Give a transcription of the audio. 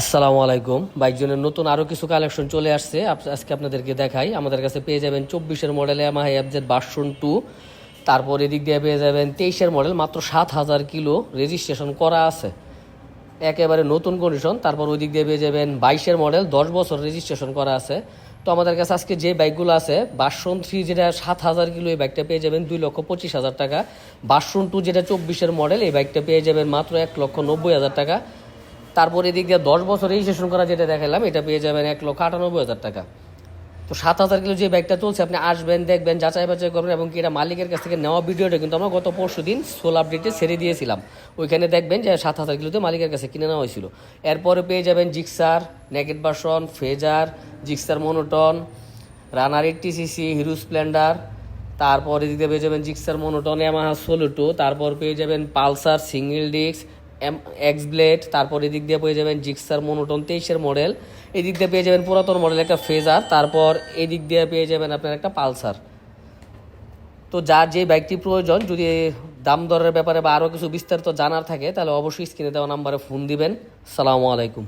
আসসালামু আলাইকুম। বাইকজনের নতুন আরও কিছু কালেকশন চলে আসছে। আজকে আপনাদেরকে দেখাই। আমাদের কাছে পেয়ে যাবেন চব্বিশের model MI FZ version two তারপর এদিক দিয়ে পেয়ে যাবেন তেইশের মডেল মাত্র সাত হাজার কিলো রেজিস্ট্রেশন করা আছে। একেবারে নতুন কন্ডিশন তারপর ওই দিক দিয়ে পেয়ে যাবেন বাইশের মডেল দশ বছর রেজিস্ট্রেশন করা আছে। তো আমাদের কাছে আজকে যে বাইকগুলো আছে বাসন থ্রি যেটা সাত হাজার কিলো, এই বাইকটা পেয়ে যাবেন দুই লক্ষ পঁচিশ হাজার টাকা। বাসন টু যেটা চব্বিশের মডেল এই বাইকটা পেয়ে যাবেন মাত্র এক লক্ষ নব্বই হাজার টাকা। তারপর এদিক দিয়ে দশ বছর রেজিস্ট্রেশন করা যেটা দেখালাম, এটা পেয়ে যাবেন এক লক্ষ আটানব্বই হাজার টাকা। তো সাত হাজার কিলো যে ব্যাগটা চলছে আপনি আসবেন, দেখবেন, যাচাই বাছাই করবেন এবং কি এটা মালিকের কাছ থেকে নেওয়া ভিডিওটা কিন্তু আমরা গত পরশু দিন সোল আপডেটে ছেড়ে দিয়েছিলাম। ওইখানে দেখবেন যে সাত হাজার কিলোতে মালিকের কাছে কিনে নেওয়া হয়েছিল। এরপরে পেয়ে যাবেন Gixxer naked version Fazer Gixxer monotone Runner eighty CC Hero Splendor তারপর এদিকে পেয়ে যাবেন জিক্সার মনোটন ইয়ামাহা সোলোটো তারপর পেয়ে যাবেন Pulsar single disc X Blade তারপর এদিক দিয়ে পেয়ে যাবেন জিক্সার মনোটন তেইশের মডেল এদিক দিয়ে পেয়ে যাবেন পুরাতন মডেল একটা ফেজার তারপর এদিক দিয়ে পেয়ে যাবেন আপনার একটা পালসার তো যার যে বাইকটি প্রয়োজন, যদি দাম দরের ব্যাপারে বা আরও কিছু বিস্তারিত জানার থাকে, তাহলে অবশ্যই স্ক্রিনে দেওয়া নাম্বারে ফোন দিবেন। সালামু আলাইকুম।